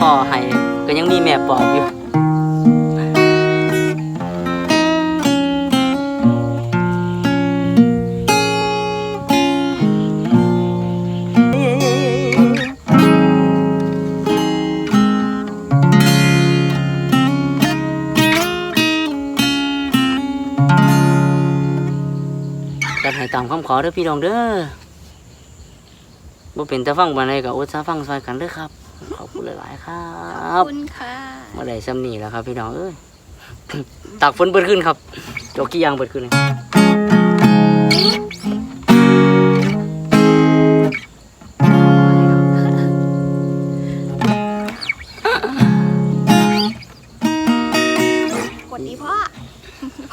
พ่อให้ก็ยังมีแม่ปอบอยู่กันให้ตามคำขอเด้อพี่น้องเด้อบ่เป็นตาฟังบันไดก็อดซาฟังซอยกันเด้อครับ ขอบคุณหลายๆครัขอบบคุณค่ะเมื่อไหร่ซ้ำนี่แล้วครับ พี่น้องเอ้ยตักฝนเปิดขึ้นครับจกกี้ยางเปิดขึ้นเลยกดดีพ่อ